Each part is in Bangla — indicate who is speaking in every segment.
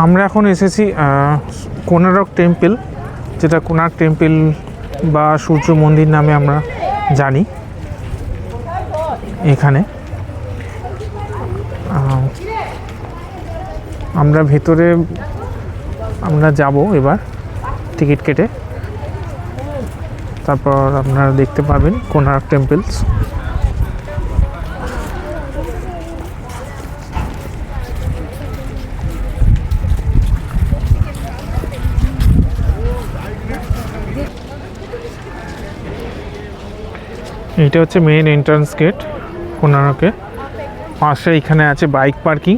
Speaker 1: আমরা এখন এসেছি কোনারক টেম্পল, যেটা কোনারক টেম্পল বা সূর্য মন্দির নামে আমরা জানি, এখানে। আমরা ভেতরে, আমরা যাব এবার টিকিট কেটে। তারপর আপনারা দেখতে পাবেন কোনারক টেম্পলস। এইটা হচ্ছে মেইন এন্ট্রান্স গেট কোনারকে। পাশে এখানে আছে বাইক পার্কিং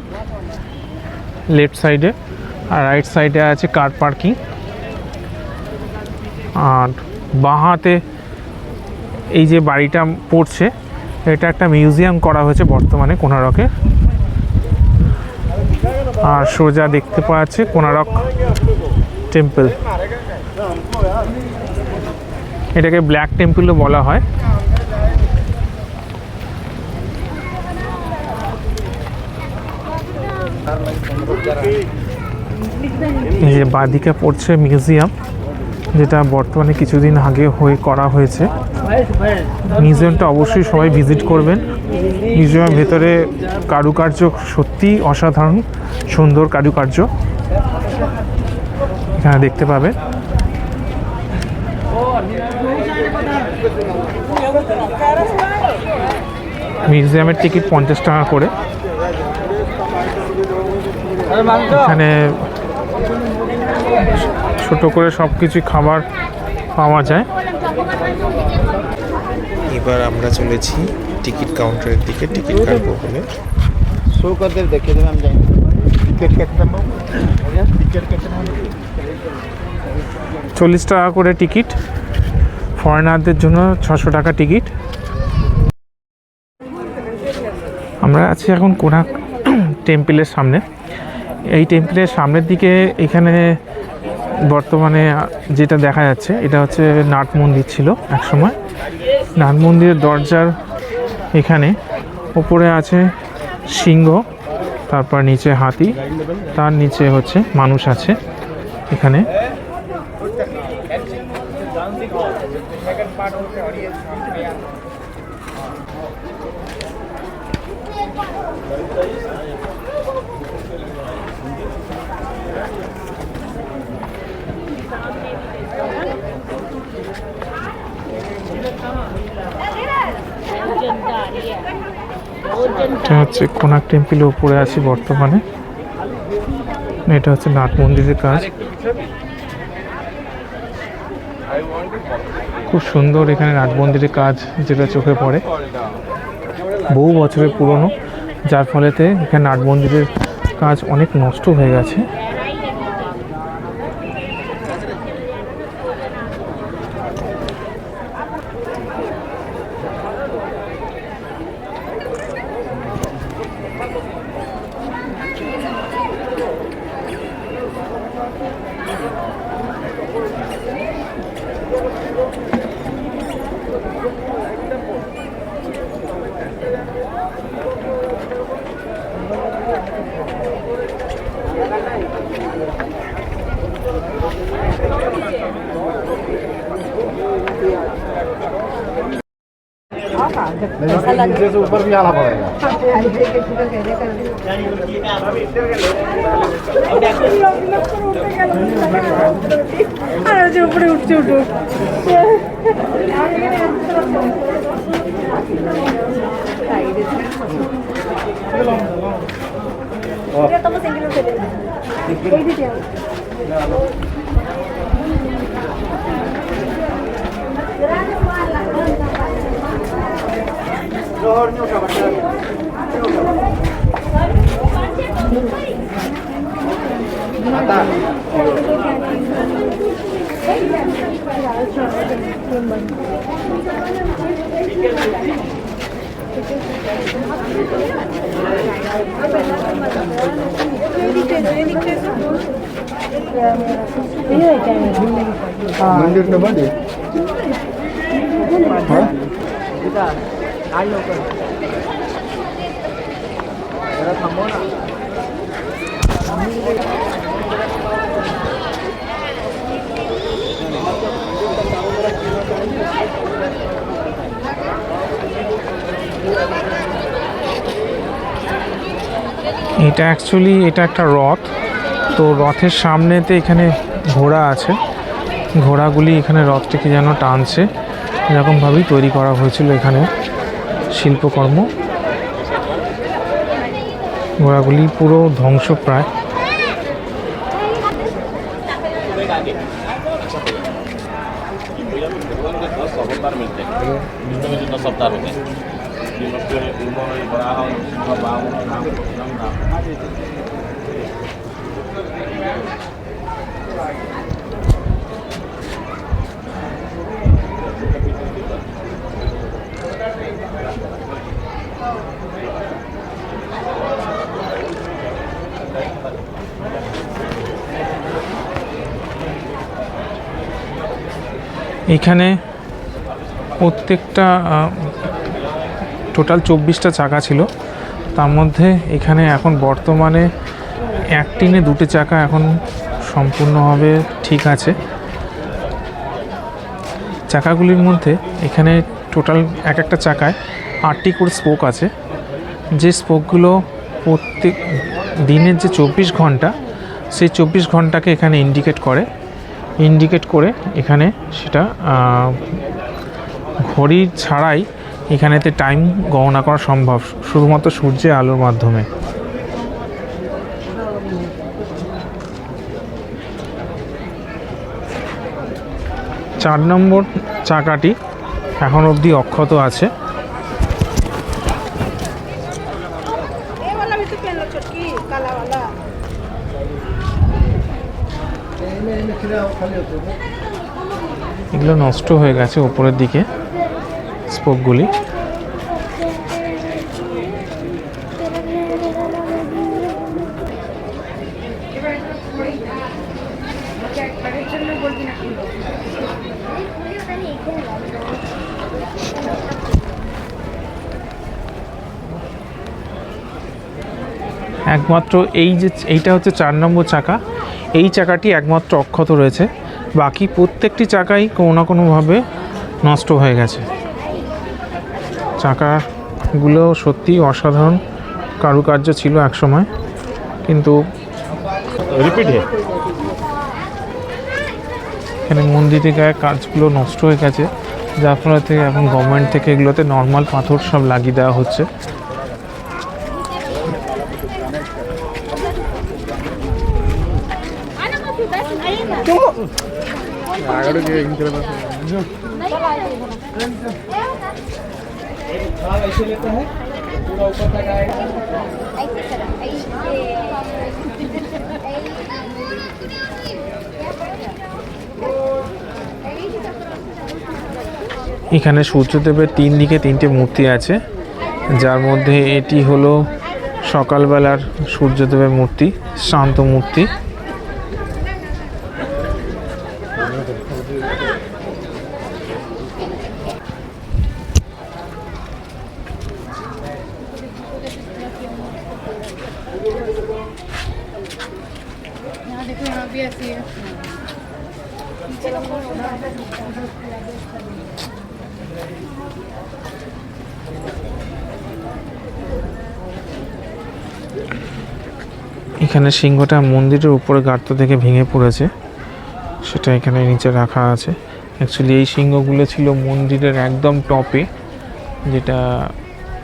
Speaker 1: লেফট সাইডে আর রাইট সাইডে আছে কার পার্কিং আর বাঁ হাতে এই যে বাড়িটা পড়ছে, এটা একটা মিউজিয়াম করা হয়েছে বর্তমানে কোনারকে। আর সোজা দেখতে পাওয়া যাচ্ছে কোনারক টেম্পল এটাকে ব্ল্যাক টেম্পলও বলা হয়। এই যে বাদিকে পড়ছে মিউজিয়াম, যেটা বর্তমানে কিছুদিন আগে হয়ে করা হয়েছে। মিউজিয়ামটা অবশ্যই সবাই ভিজিট করবেন। মিউজিয়ামের ভেতরে কারুকার্য সত্যি অসাধারণ, সুন্দর কারুকার্য। এখানে দেখতে পাবেন। মিউজিয়ামের টিকিট পঞ্চাশ টাকা করে। এখানে ছোট করে সব কিছু খাবার পাওয়া যায়।
Speaker 2: এবার আমরা চলেছি টিকিট কাউন্টারের দিকে টিকিট কাটবো বলে।
Speaker 3: শো দেখে দেবে আমি যাই টিকিট কেটে টিকিট
Speaker 1: চল্লিশ টাকা করে টিকিট। ফরেনারদের জন্য ছশো টাকা টিকিট। আমরা আছি এখন কোনাক টেম্পলের সামনে। এই টেম্পলের সামনের দিকে এখানে বর্তমানে যেটা দেখা যাচ্ছে, এটা হচ্ছে নাট মন্দির ছিল একসময়। নাট মন্দিরের দরজার এখানে ওপরে আছে সিংহ, তারপর নিচে হাতি, তার নিচে হচ্ছে মানুষ আছে এখানে। এটা হচ্ছে কোনাক টেম্পলের উপরে আছি বর্তমানে। এটা হচ্ছে নাট মন্দিরের কাজ। খুব সুন্দর এখানে নাট মন্দিরের কাজ যেটা চোখে পড়ে। বহু বছরের পুরনো, যার ফলেতে এখানে নাট মন্দিরের কাজ অনেক নষ্ট হয়ে গেছে।
Speaker 3: नीचे से ऊपर भी आना पड़ेगा
Speaker 4: আর ওই যে উপরে উঠছে উঠো
Speaker 3: મંદિર તો બને હા लवकर जरा
Speaker 4: थांबव ना
Speaker 1: এটা অ্যাকচুয়ালি এটা একটা রথ। তো রথের সামনেতে এখানে ঘোড়া আছে। ঘোড়াগুলি এখানে রথটিকে যেন টানছে। এরকমভাবেই তৈরি করা হয়েছিল এখানে। শিল্পকর্ম ঘোড়াগুলি পুরো ধ্বংস প্রায়
Speaker 5: Thank you.
Speaker 1: এখানে প্রত্যেকটা টোটাল চব্বিশটা চাকা ছিল। তার মধ্যে এখানে এখন বর্তমানে এক টিনে দুটো চাকা এখন সম্পূর্ণভাবে ঠিক আছে। চাকাগুলির মধ্যে এখানে টোটাল এক একটা চাকায় আটটি করে স্পোক আছে। যে স্পোকগুলো প্রত্যেক দিনের যে চব্বিশ ঘণ্টা, সেই চব্বিশ ঘন্টাকে এখানে ইন্ডিকেট করে। ইন্ডিকেট করে এখানে সেটা ঘড়ি ছাড়াই এখানেতে টাইম গণনা করা সম্ভব, শুধুমাত্র সূর্যের আলোর মাধ্যমে। চার নম্বর চাকাটি এখন অবধি অক্ষত আছে।
Speaker 4: ये वाला भी तो पहन लो छोटकी काला वाला
Speaker 1: এগুলো নষ্ট হয়ে গেছে ওপরের দিকে স্পোকগুলি একমাত্র এই যে এইটা হচ্ছে চার নম্বর চাকা। এই চাকাটি একমাত্র অক্ষত রয়েছে। বাকি প্রত্যেকটি চাকাই কোনো না কোনোভাবে নষ্ট হয়ে গেছে। চাকাগুলো সত্যি অসাধারণ কারুকার্য ছিল একসময় কিন্তু
Speaker 5: এখানে
Speaker 1: এখানে থেকে গায়ে কাজগুলো নষ্ট হয়ে গেছে যার ফলে থেকে এখন গভর্নমেন্ট থেকে এগুলোতে নর্মাল পাথর সব লাগিয়ে দেওয়া হচ্ছে। এখানে সূর্যদেবের তিন দিকে তিনটে মূর্তি আছে। যার মধ্যে এটি হলো সকালবেলার সূর্যদেবের মূর্তি, শান্ত মূর্তি। এখানে সিংহটা মন্দিরের উপরে গার্ত থেকে ভেঙে পড়েছে। সেটা এখানে নিচে রাখা আছে। অ্যাকচুয়ালি এই সিংহগুলো ছিল মন্দিরের একদম টপে, যেটা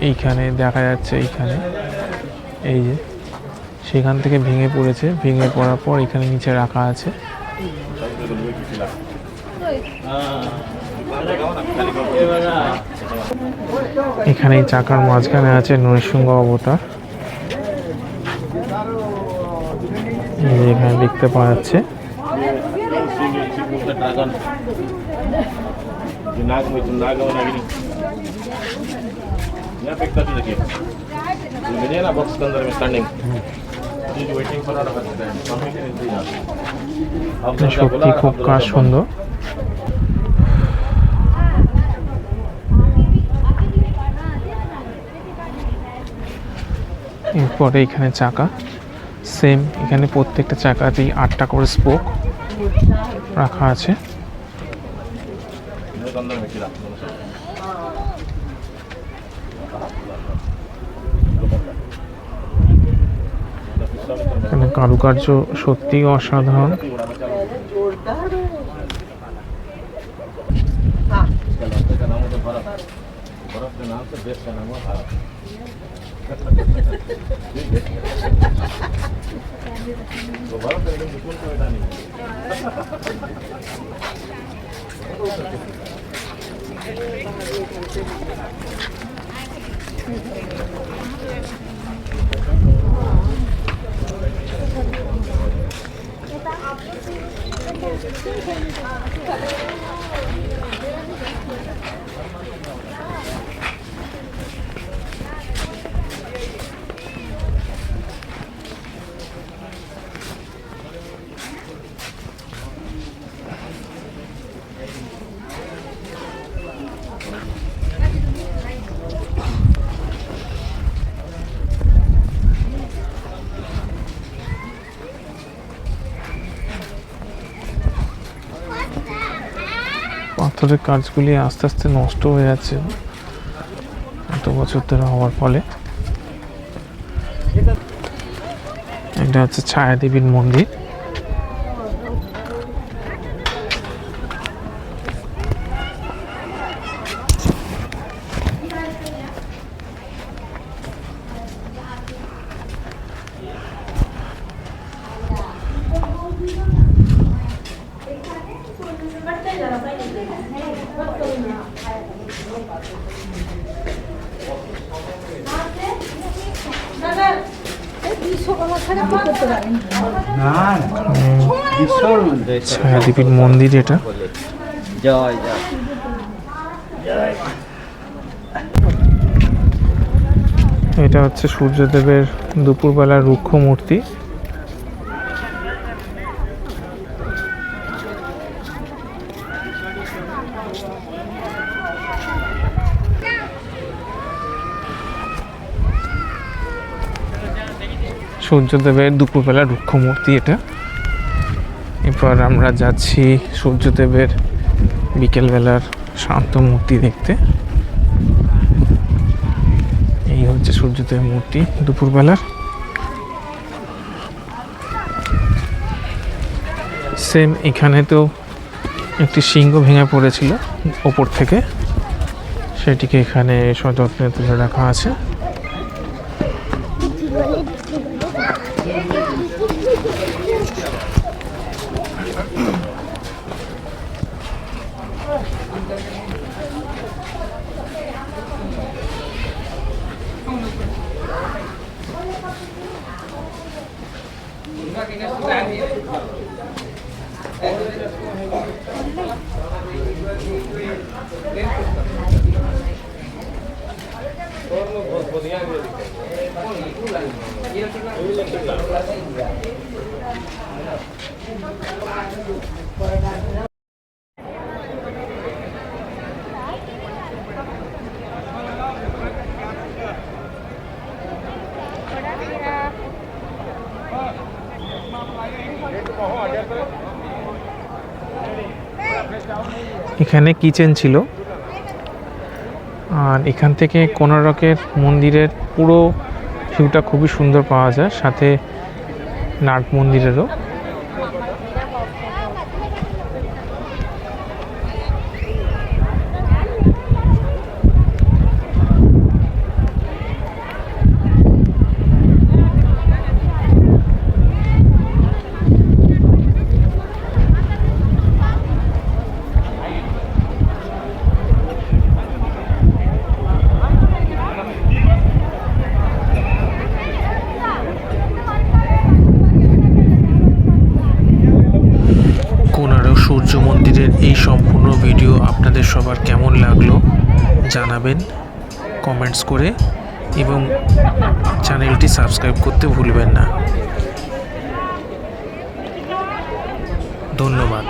Speaker 1: এইখানে দেখা যাচ্ছে এইখানে। এই যে, সেখান থেকে ভেঙে পড়েছে। ভেঙে পড়ার পর এখানে নিচে রাখা আছে। এখানে চাকার মাঝখানে আছে নৃসিংহ অবতার। এখানে দেখতে পাওয়া যাচ্ছে।
Speaker 5: না বক্স
Speaker 1: সত্যি খুব কাজ সুন্দর। এরপরে এখানে চাকা। সেম এখানে প্রত্যেকটা চাকাতেই আটটা করে স্পোক রাখা আছে। কারুকার্য সত্যিই অসাধারণ
Speaker 5: Thank you. Thank you.
Speaker 1: পাথরের কাজগুলি আস্তে আস্তে নষ্ট হয়ে যাচ্ছে এত বছর ধরে হওয়ার ফলে। এটা হচ্ছে ছায়া দেবীর মন্দির। ছায়াদেবীর মন্দির এটা।
Speaker 3: জয় জয়।
Speaker 1: এটা হচ্ছে সূর্যদেবের দুপুরবেলার রুক্ষ মূর্তি। সূর্যদেবের দুপুরবেলার রুক্ষ মূর্তি এটা। এরপর আমরা যাচ্ছি সূর্যদেবের বিকেলবেলার শান্ত মূর্তি দেখতে। এই হচ্ছে সূর্যদেবের মূর্তি দুপুরবেলার। সেম এখানে তো একটি সিংহ ভেঙে পড়েছিল ওপর থেকে। সেটিকে এখানে সযত্নে তুলে রাখা আছে। এখানে কিচেন ছিল। আর এখান থেকে কোনারকের মন্দিরের পুরো ভিউটা খুবই সুন্দর পাওয়া যায়। সাথে নাট মন্দিরেরও কোনারক সূর্য মন্দিরের এই সম্পূর্ণ ভিডিও আপনাদের সবার কেমন লাগল জানাবেন কমেন্টস করে এবং চ্যানেলটি সাবস্ক্রাইব করতে ভুলবেন না। ধন্যবাদ।